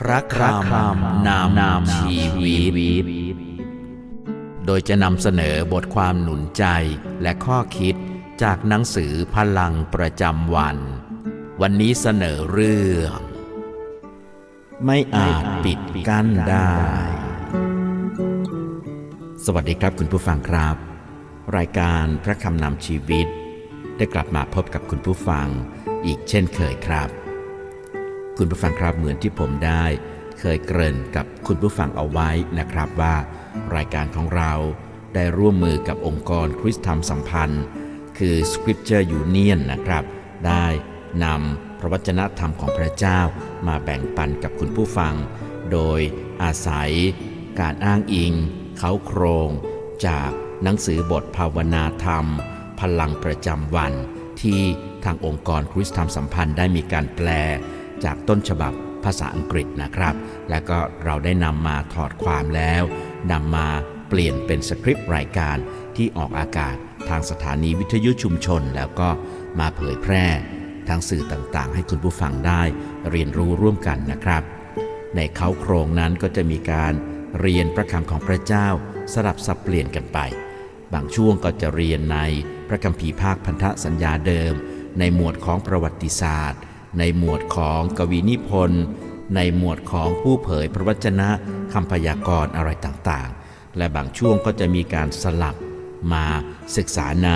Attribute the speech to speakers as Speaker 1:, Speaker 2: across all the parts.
Speaker 1: พระคำนามนามชีวิต โดยจะนำเสนอบทความหนุนใจและข้อคิดจากหนังสือพลังประจำวัน วันนี้เสนอเรื่อง ไม่อาจปิดกั้นได้ สวัสดีครับคุณผู้ฟังครับ รายการพระคำนำชีวิต ได้กลับมาพบกับคุณผู้ฟังอีกเช่นเคยครับ คุณผู้ฟังครับเหมือนที่ผมได้ เคยเกริ่นกับคุณผู้ฟังเอาไว้นะครับว่า รายการของเราได้ร่วมมือกับองค์กรคริสตธรรมสัมพันธ์ คือ Scripture Union นะครับ ได้นำพระวจนะธรรมของพระเจ้ามาแบ่งปันกับคุณผู้ฟัง โดยอาศัย การอ้างอิง เขาโครง จากหนังสือบทภาวนาธรรม พลังประจำวัน ที่ทางองค์กรคริสตธรรมสัมพันธ์ได้มีการแปล จากต้นฉบับภาษาอังกฤษนะครับ และก็เราได้นำมาถอดความแล้วนำมาเปลี่ยนเป็นสคริปต์รายการที่ออกอากาศทางสถานีวิทยุชุมชน แล้วก็มาเผยแพร่ทางสื่อต่างๆ ให้คุณผู้ฟังได้เรียนรู้ร่วมกันนะครับ ในเขาโครงนั้นก็จะมีการเรียนพระคำของพระเจ้าสลับสับเปลี่ยนกันไป บางช่วงก็จะเรียนในพระคัมภีร์ภาคพันธสัญญาเดิม ในหมวดของประวัติศาสตร์ ในหมวดของกวีนิพนธ์ ในหมวดของผู้เผยพระวจนะคำพยากรณ์อะไรต่างๆ และบางช่วงก็จะมีการสลับมาศึกษาใน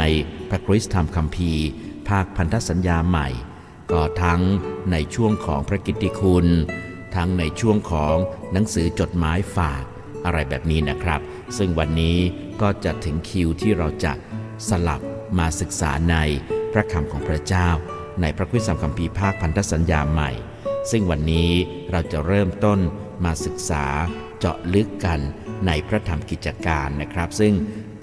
Speaker 1: พระคริสตธรรมคัมภีร์ ภาคพันธสัญญาใหม่ ก็ทั้งในช่วงของพระกิตติคุณ ทั้งในช่วงของหนังสือจดหมายฝากอะไรแบบนี้นะครับ ซึ่งวันนี้ก็จะถึงคิวที่เราจะสลับมาศึกษาในพระคำของพระเจ้า ในพระคริสตธรรมคัมภีร์ภาคพันธสัญญาใหม่ ซึ่งวันนี้เราจะเริ่มต้นมาศึกษาเจาะลึกกันในพระธรรมกิจการนะครับ ซึ่ง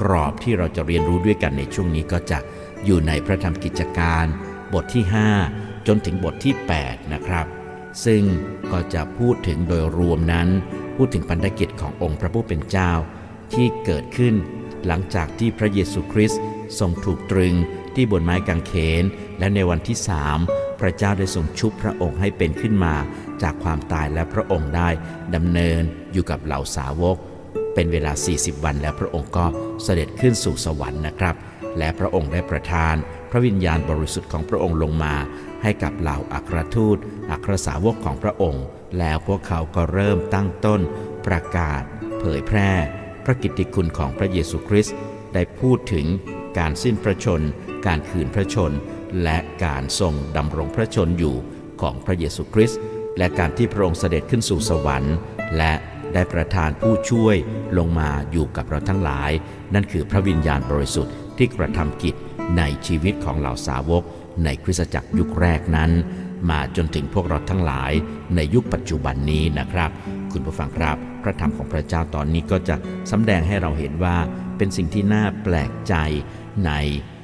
Speaker 1: กรอบที่เราจะเรียนรู้ด้วยกันในช่วงนี้ก็จะอยู่ในพระธรรมกิจการ บทที่ 5 จนถึงบทที่ 8 นะครับ ซึ่งก็จะพูดถึงโดยรวมนั้น พูดถึงพันธกิจขององค์พระผู้เป็นเจ้าที่เกิดขึ้นหลังจากที่พระเยซูคริสต์ทรงถูกตรึง ที่บนไม้กางเขน และในวันที่สามพระเจ้าได้ทรงชุบพระองค์ให้เป็นขึ้นมา จากความตายและพระองค์ได้ดำเนินอยู่กับเหล่าสาวก เป็นเวลา 40 วันแล้วพระองค์ก็เสด็จขึ้นสู่สวรรค์นะครับ และพระองค์ได้ประทาน พระวิญญาณบริสุทธิ์ของพระองค์ลงมา ให้กับเหล่าอัครทูต อัครสาวกของพระองค์ แล้วพวกเขาก็เริ่มตั้งต้น ประกาศ เผยแพร่ พระกิตติคุณของพระเยซูคริสต์ได้พูดถึงการสิ้นพระชน การคืนพระชน และการทรงดำรงพระชนอยู่ของพระเยซูคริสต์และการที่พระองค์เสด็จขึ้นสู่สวรรค์ และได้ประทานผู้ช่วยลงมาอยู่กับเราทั้งหลาย นั่นคือพระวิญญาณบริสุทธิ์ที่กระทำกิจในชีวิตของเหล่าสาวก ในคริสตจักรยุคแรกนั้น มาจนถึงพวกเราทั้งหลายในยุคปัจจุบันนี้นะครับ คุณผู้ฟังครับ พระธรรมของพระเจ้าตอนนี้ก็จะสำแดงให้เราเห็นว่าเป็นสิ่งที่น่าแปลกใจใน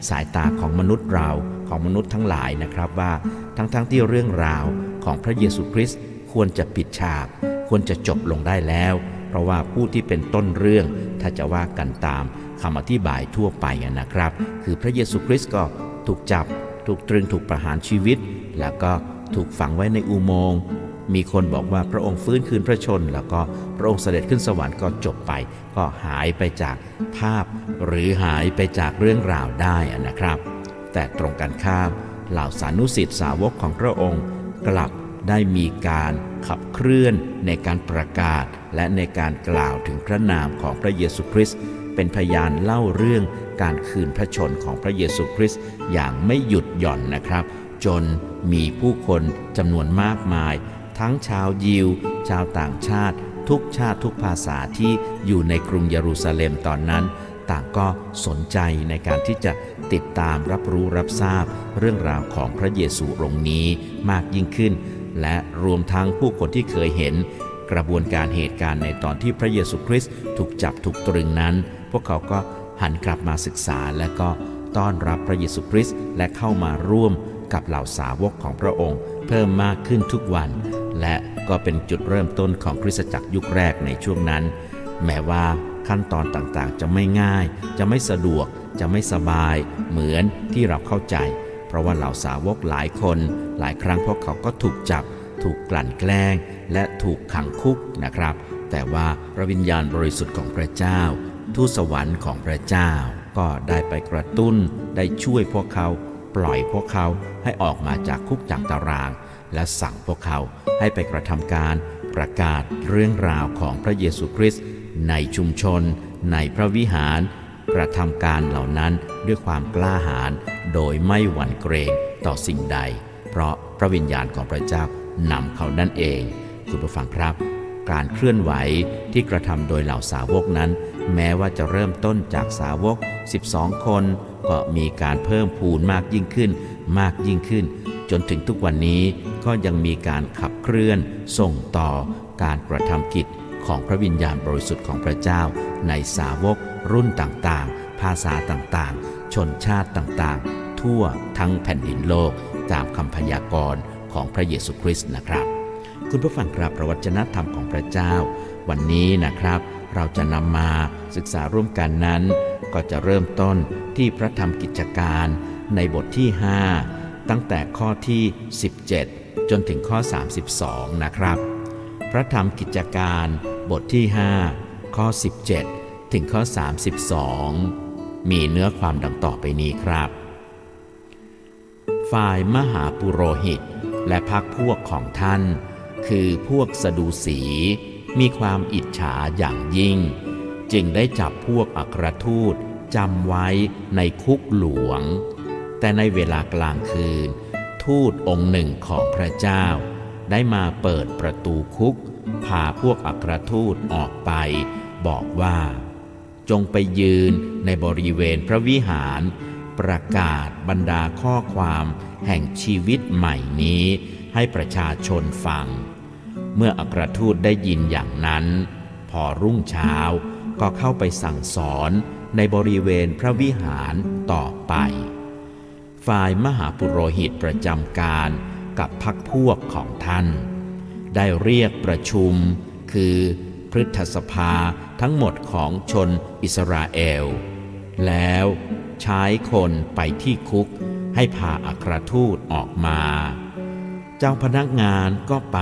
Speaker 1: สายตาของมนุษย์เราของมนุษย์ทั้งหลายนะครับว่าทั้งๆทที่เรื่องราวของพระเยซูคริสต์ควรจะปิดฉาก ควรจะจบลงได้แล้ว เพราะว่าผู้ที่เป็นต้นเรื่องถ้าจะว่ากันตามคำอธิบายทั่วไปนะครับ คือพระเยซูคริสต์ก็ถูกจับ ถูกตรึงถูกประหารชีวิต แล้วก็ถูกฝังไว้ในอุโมงค์ มีคนบอกว่าพระองค์ฟื้นคืนพระชน แล้วก็พระองค์เสด็จขึ้นสวรรค์ก็จบไป ก็หายไปจากภาพ หรือหายไปจากเรื่องราวได้นะครับ แต่ตรงกันข้ามเหล่าสานุสิทธิสาวกของพระองค์ กลับได้มีการขับเคลื่อนในการประกาศ และในการกล่าวถึงพระนามของพระเยซูคริสต์เป็นพยานเล่าเรื่องการคืนพระชนของพระเยซูคริสต์อย่างไม่หยุดหย่อนนะครับ จนมีผู้คนจำนวนมากมาย ทั้งชาวยิว ชาวต่างชาติ ทุกชาติทุกภาษาที่อยู่ในกรุงเยรูซาเล็มตอนนั้น ต่างก็สนใจในการที่จะติดตามรับรู้รับทราบ เรื่องราวของพระเยซูองค์นี้มากยิ่งขึ้น และรวมทั้งผู้คนที่เคยเห็น กระบวนการเหตุการณ์ในตอนที่พระเยซูคริสต์ถูกจับถูกตรึงนั้น พวกเขาก็หันกลับมาศึกษาและก็ต้อนรับพระเยซูคริสต์และเข้ามาร่วมกับเหล่าสาวกของพระองค์ เพิ่มมากขึ้นทุกวัน และก็เป็นจุดเริ่มต้นของคริสตจักรยุคแรกในช่วงนั้น แม้ว่าขั้นตอนต่างๆ จะไม่ง่าย จะไม่สะดวก จะไม่สบาย เหมือนที่เราเข้าใจ เพราะว่าเหล่าสาวกหลายคน หลายครั้งพวกเขาก็ถูกจับ ถูกกลั่นแกล้ง และถูกขังคุกนะครับ แต่ว่าพระวิญญาณบริสุทธิ์ของพระเจ้า ทูตสวรรค์ของพระเจ้า ก็ได้ไปกระตุ้น ได้ช่วยพวกเขา ปล่อยพวกเขาให้ออกมาจากคุกจากตาราง และสั่งพวกเขาให้ไปกระทำการประกาศเรื่องราวของพระเยซูคริสต์ในชุมชน ในพระวิหาร กระทำการเหล่านั้นด้วยความกล้าหาญโดยไม่หวั่นเกรงต่อสิ่งใด เพราะพระวิญญาณของพระเจ้านำเขานั่นเอง คุณผู้ฟังครับ การเคลื่อนไหวที่กระทำโดยเหล่าสาวกนั้น แม้ว่าจะเริ่มต้นจากสาวก 12 คน ก็มีการเพิ่มพูนมากยิ่งขึ้น มากยิ่งขึ้น จนถึงทุกวันนี้ก็ยังมีการขับเคลื่อน ส่งต่อการกระทำกิจของพระวิญญาณบริสุทธิ์ของพระเจ้า ในสาวก รุ่นต่างๆ ภาษาต่างๆ ชนชาติต่างๆ ทั่วทั้งแผ่นดินโลก ตามคำพยากรณ์ของพระเยซูคริสต์นะครับ คุณผู้ฟังครับประวัจนธรรมของพระเจ้า วันนี้นะครับ เราจะนำมาศึกษาร่วมกันนั้น ก็จะเริ่มต้นที่พระธรรมกิจการในบทที่ 5 ตั้งแต่ข้อที่ 17 จนถึงข้อ 32 นะครับ พระธรรมกิจการบทที่ 5 ข้อ 17 ถึงข้อ 32 มีเนื้อความดังต่อไปนี้ครับ ฝ่ายมหาปุโรหิตและพักพวกของท่าน คือพวกสดูสีมีความอิจฉาอย่างยิ่ง จึงได้จับพวกอัครทูตจำไว้ในคุกหลวง แต่ในเวลากลางคืน ทูตองค์หนึ่งของพระเจ้า ได้มาเปิดประตูคุก พาพวกอัครทูตออกไป บอกว่า จงไปยืนในบริเวณพระวิหาร ประกาศบรรดาข้อความแห่งชีวิตใหม่นี้ให้ประชาชนฟัง เมื่ออัครทูตได้ยินอย่างนั้น พอรุ่งเช้าก็เข้าไปสั่งสอนในบริเวณพระวิหารต่อไป ฝ่ายมหาปุโรหิตประจำการกับพักพวกของท่าน ได้เรียกประชุม คือพฤทธสภาทั้งหมดของชนอิสราเอล แล้วใช้คนไปที่คุกให้พาอัครทูตออกมา เจ้าพนักงานก็ไป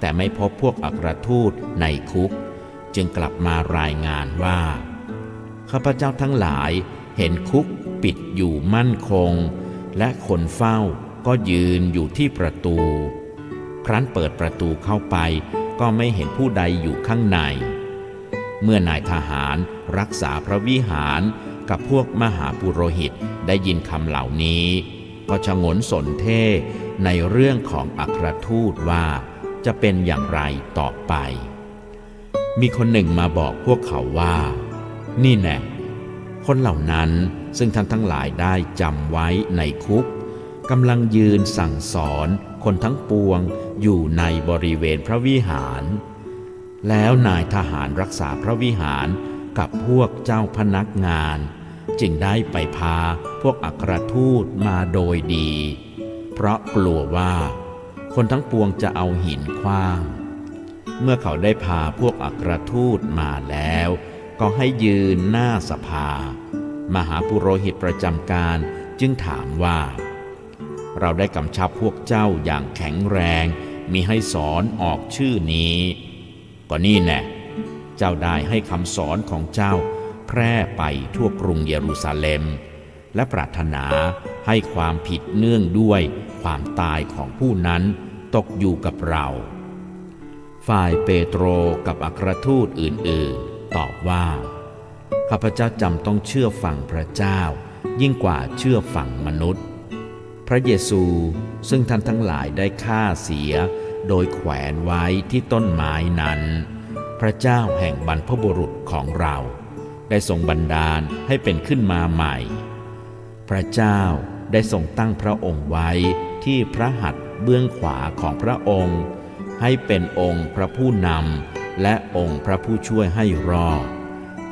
Speaker 1: แต่ไม่พบพวกอัครทูตในคุก จึงกลับมารายงานว่า ข้าพเจ้าทั้งหลายเห็นคุกปิดอยู่มั่นคง และคนเฝ้าก็ยืนอยู่ที่ประตู ครั้นเปิดประตูเข้าไปก็ไม่เห็นผู้ใดอยู่ข้างใน เมื่อนายทหารรักษาพระวิหารกับพวกมหาปุโรหิตได้ยินคำเหล่านี้ ก็ชะงนสนเท่ในเรื่องของอัครทูตว่าจะเป็นอย่างไรต่อไป มีคนหนึ่งมาบอกพวกเขาว่า นี่แน่คนเหล่านั้น ซึ่งท่านทั้งหลายได้จำไว้ในคุกกำลังยืนสั่งสอนคนทั้งปวงอยู่ในบริเวณพระวิหาร แล้วนายทหารรักษาพระวิหารกับพวกเจ้าพนักงาน จึงได้ไปพาพวกอัครทูตมาโดยดี เพราะกลัวว่า คนทั้งปวงจะเอาหินคว้าง เมื่อเขาได้พาพวกอัครทูตมาแล้ว ก็ให้ยืนหน้าสภา มหาปุโรหิตประจำการจึงถามว่า เราได้กำชับพวกเจ้าอย่างแข็งแรงมีให้สอนออกชื่อนี้ ก็นี่แน่เจ้าได้ให้คำสอนของเจ้า แพร่ไปทั่วกรุงเยรูซาเล็ม และปรารถนาให้ความผิดเนื่องด้วยความตายของผู้นั้นตกอยู่กับเรา ฝ่ายเปโตรกับอัครทูตอื่นๆ ตอบว่า ข้าพเจ้าจำต้องเชื่อฟังพระเจ้า ยิ่งกว่าเชื่อฟังมนุษย์ พระเยซูซึ่งท่านทั้งหลายได้ฆ่าเสีย โดยแขวนไว้ที่ต้นไม้นั้น พระเจ้าแห่งบรรพบุรุษของเรา ได้ทรงบันดาลให้เป็นขึ้นมาใหม่ พระเจ้าได้ทรงตั้งพระองค์ไว้ที่พระหัตถ์เบื้องขวาของพระองค์ ให้เป็นองค์พระผู้นำและองค์พระผู้ช่วยให้รอด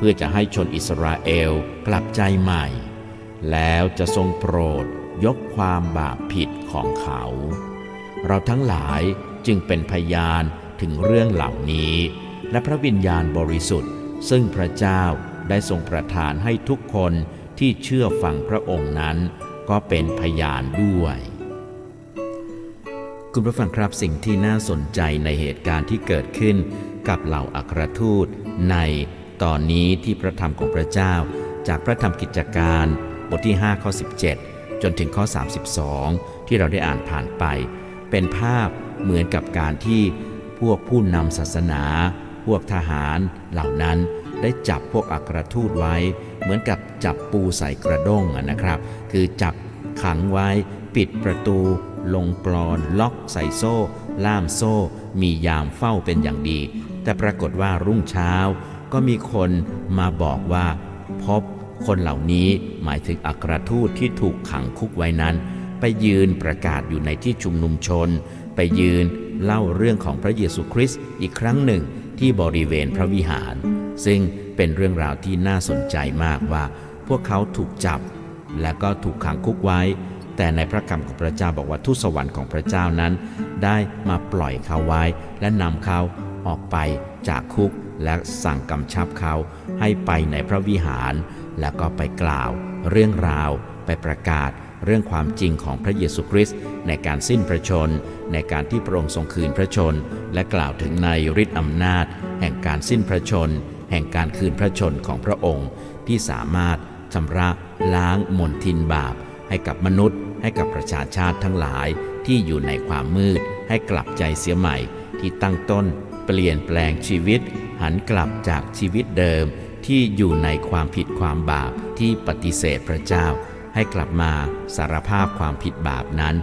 Speaker 1: พื่อจะให้ชนอิสราเอลกลับใจใหม่ แล้วจะทรงโปรดยกความบาปผิดของเขา เราทั้งหลายจึงเป็นพยานถึงเรื่องเหล่านี้ และพระวิญญาณบริสุทธิ์ ซึ่งพระเจ้าได้ทรงประทานให้ทุกคนที่เชื่อฟังพระองค์นั้น ก็เป็นพยานด้วย คุณผู้ฟังครับสิ่งที่น่าสนใจในเหตุการณ์ที่เกิดขึ้นกับเหล่าอัครทูตใน ตอนนี้ที่พระธรรมของพระเจ้า จากพระธรรมกิจการบทที่ 5 ข้อ 17 จนถึงข้อ 32 ที่เราได้อ่านผ่านไป เป็นภาพเหมือนกับการที่พวกผู้นำศาสนา พวกทหารเหล่านั้นได้จับพวกอัครทูตไว้ เหมือนกับจับปูใส่กระด้งนะครับ คือจับขังไว้ ปิดประตู ลงกรอน ล็อกใส่โซ่ ล่ามโซ่ มียามเฝ้าเป็นอย่างดี แต่ปรากฏว่ารุ่งเช้า ก็มีคนมาบอกว่าพบคนเหล่านี้หมายถึงอัครทูตที่ถูกขังคุกไว้นั้น ไปยืนประกาศอยู่ในที่ชุมนุมชน ไปยืนเล่าเรื่องของพระเยซูคริสต์อีกครั้งหนึ่งที่บริเวณพระวิหาร ซึ่งเป็นเรื่องราวที่น่าสนใจมากว่า พวกเขาถูกจับ และก็ถูกขังคุกไว้ แต่ในพระคำของพระเจ้าบอกว่าทูตสวรรค์ของพระเจ้านั้น ได้มาปล่อยเขาไว้ และนำเขาออกไปจากคุก และสั่งกำชับเขาให้ไปในพระวิหาร แล้วก็ไปกล่าว เรื่องราว ไปประกาศเรื่องความจริงของพระเยซูคริสต์ในการสิ้นพระชน ในการที่พระองค์ทรงคืนพระชน และกล่าวถึงในฤทธิอำนาจ แห่งการสิ้นพระชน แห่งการคืนพระชนของพระองค์ ที่สามารถชำระล้างมนทินบาป ให้กับมนุษย์ ให้กับประชาชาติทั้งหลายที่อยู่ในความมืด ให้กลับใจเสียใหม่ ที่ตั้งต้น เปลี่ยนแปลงชีวิต หันกลับจากชีวิตเดิมที่อยู่ในความผิดความบาปที่ปฏิเสธพระเจ้า ให้กลับมาสารภาพความผิดบาปนั้น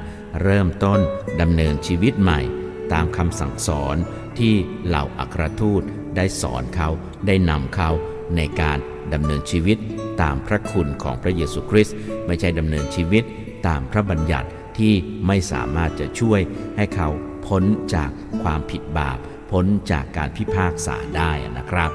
Speaker 1: เริ่มต้นดำเนินชีวิตใหม่ ตามคำสั่งสอนที่เหล่าอัครทูตได้สอนเขาได้นำเขาในการดำเนินชีวิตตามพระคุณของพระเยซูคริสต์ไม่ใช่ดำเนินชีวิตตามพระบัญญัติที่ไม่สามารถจะช่วยให้เขาพ้นจากความผิดบาป พ้นจากการพิพากษาได้นะครับ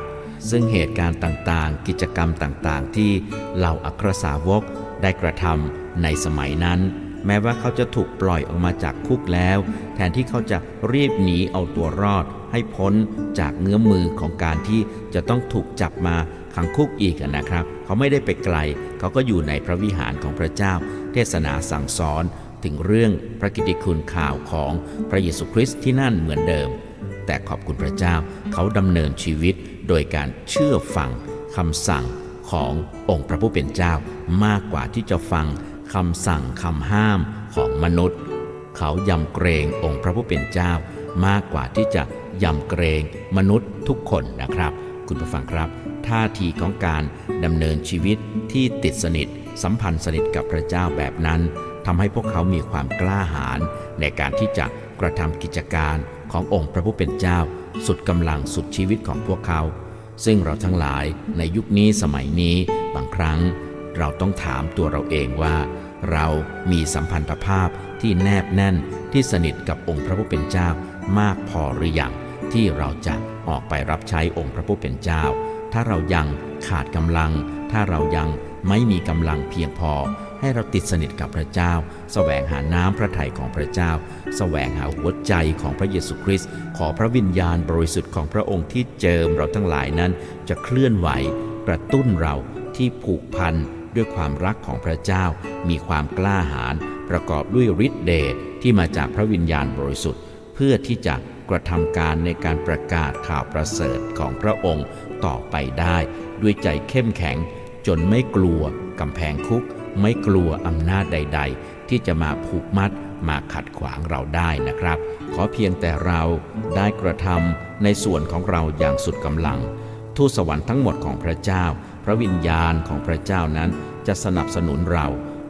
Speaker 1: ซึ่งเหตุการณ์ต่างๆ กิจกรรมต่างๆ ที่เหล่าอัครสาวกได้กระทำในสมัยนั้น แม้ว่าเขาจะถูกปล่อยออกมาจากคุกแล้ว แทนที่เขาจะรีบหนีเอาตัวรอด ให้พ้นจากเงื้อมมือของการที่จะต้องถูกจับมาขังคุกอีกนะครับ เขาไม่ได้ไปไกล เขาก็อยู่ในพระวิหารของพระเจ้า เทศนาสั่งสอนถึงเรื่องพระกิติคุณข่าวของพระเยซูคริสต์ที่นั่นเหมือนเดิม แต่ขอบคุณพระเจ้า เขาดำเนินชีวิตโดยการเชื่อฟังคำสั่งขององค์พระผู้เป็นเจ้ามากกว่าที่จะฟังคำสั่งคำห้ามของมนุษย์ เขายำเกรงองค์พระผู้เป็นเจ้ามากกว่าที่จะยำเกรงมนุษย์ทุกคนนะครับ คุณผู้ฟังครับ ท่าทีของการดำเนินชีวิตที่ติดสนิท สัมพันธ์สนิทกับพระเจ้าแบบนั้นทำให้พวกเขามีความกล้าหาญในการที่จะกระทำกิจการ ขององค์พระผู้เป็นเจ้า สุดกำลังสุดชีวิตของพวกเขา ซึ่งเราทั้งหลายในยุคนี้สมัยนี้บางครั้ง เราต้องถามตัวเราเองว่า เรามีสัมพันธภาพที่แนบแน่นที่สนิทกับองค์พระผู้เป็นเจ้ามากพอหรือยังที่เราจะออกไปรับใช้องค์พระผู้เป็นเจ้า ถ้าเรายังขาดกำลัง ถ้าเรายังไม่มีกำลังเพียงพอ ให้เราติดสนิทกับพระเจ้าแสวงหาน้ำพระทัยของพระเจ้าแสวงหาหัวใจของพระเยซูคริสต์ขอพระวิญญาณบริสุทธิ์ของพระองค์ที่เจิมเราทั้งหลายนั้น จะเคลื่อนไหว กระตุ้นเราที่ผูกพันด้วยความรักของพระเจ้า มีความกล้าหาญประกอบด้วยฤทธิเดชที่มาจากพระวิญญาณบริสุทธิ์ เพื่อที่จะกระทำการในการประกาศข่าวประเสริฐของพระองค์ต่อไปได้ ด้วยใจเข้มแข็ง จนไม่กลัวกำแพงคุก ไม่กลัวอำนาจใด ๆ ที่จะมาผูกมัดมาขัดขวางเราได้นะครับ ขอเพียงแต่เราได้กระทำในส่วนของเราอย่างสุดกำลัง ทูตสวรรค์ทั้งหมดของพระเจ้า พระวิญญาณของพระเจ้านั้นจะสนับสนุนเรา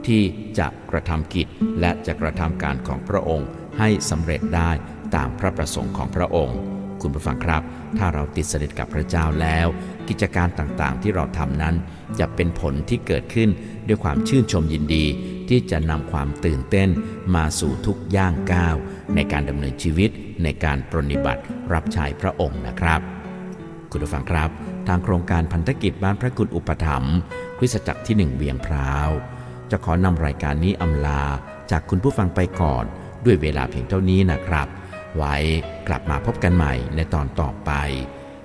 Speaker 1: ที่จะกระทำกิจและจะกระทำการของพระองค์ให้สำเร็จได้ตามพระประสงค์ของพระองค์ คุณผู้ฟังครับ ถ้าเราติดสนิทกับพระเจ้าแล้ว กิจการต่างๆ ที่เราทำนั้น จะเป็นผลที่เกิดขึ้นด้วยความชื่นชมยินดี ที่จะนำความตื่นเต้นมาสู่ทุกย่างก้าว ในการดำเนินชีวิตในการปรนิบัติรับใช้พระองค์นะครับคุณผู้ฟังครับ ทางโครงการพันธกิจบ้านพระคุณอุปถัมภ์คริสตจักรที่หนึ่งเวียงพร้าว จะขอนำรายการนี้อำลาจากคุณผู้ฟังไปก่อน ด้วยเวลาเพียงเท่านี้นะครับ ไว้กลับมาพบกันใหม่ในตอนต่อไป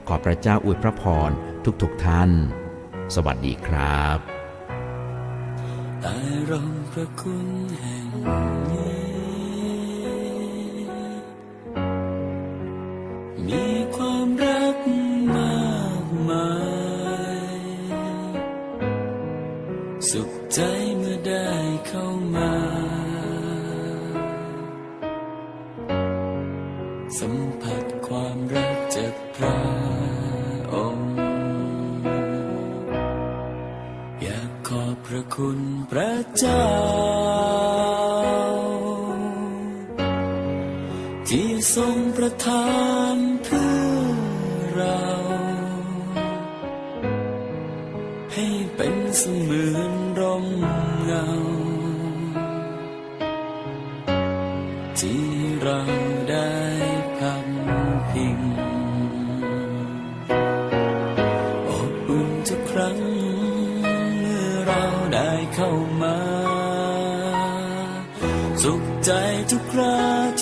Speaker 1: ขอพระเจ้าอวยพระพรทุกๆทท่าน สวัสดีครับ
Speaker 2: ใต้ร่มพระคุณแห่งนี้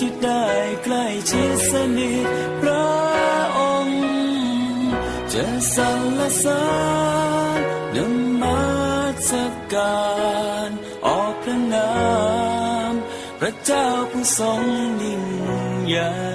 Speaker 2: ที่ได้ใกล้ชิดสนิทพระองค์ จะสรรเสริญนมัสการออกพระนาม พระเจ้าผู้ทรงยิ่งใหญ่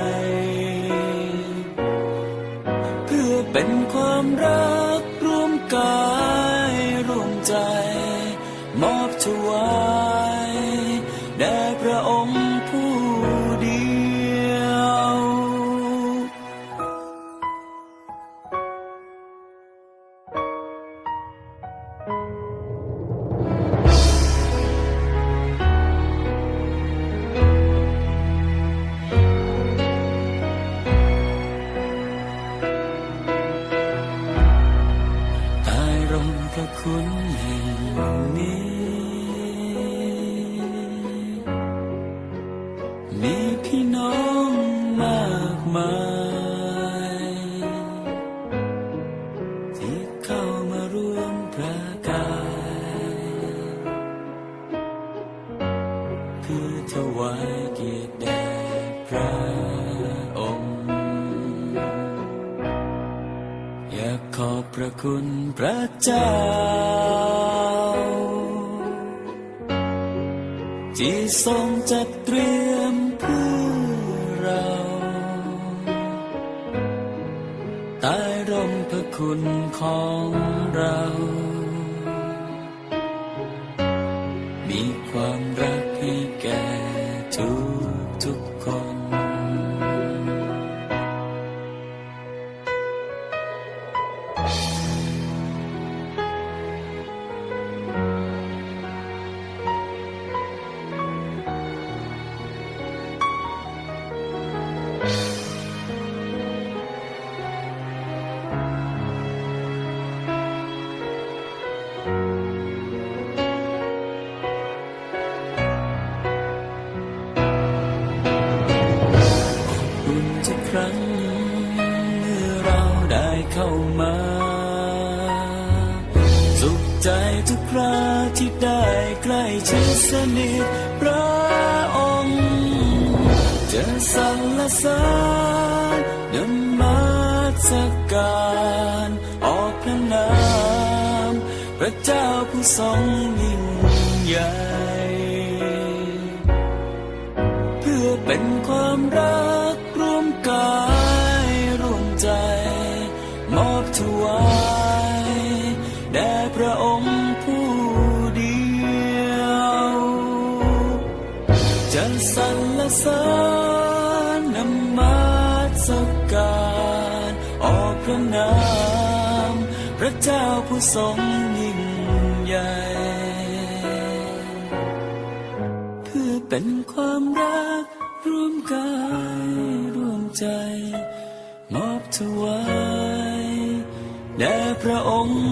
Speaker 2: เจ้า ที่ทรงจัดเตรียมเพื่อเราใต้ร่มพระคุณของเรา มีความรักให้แก่ทุก ใจทุกคราที่ได้ใกล้ชิดสนิทพระองค์จะสรรเสริญนมัสการออกพระนามพระเจ้าผู้ทรงยิ่งใหญ่เพื่อเป็นความรักร่วมกา จะสรรเสริญนมัสการออกพระนาม พระเจ้าผู้ทรงยิ่งใหญ่ เพื่อเป็นความรักร่วมกายร่วมใจ มอบถวายแด่พระองค์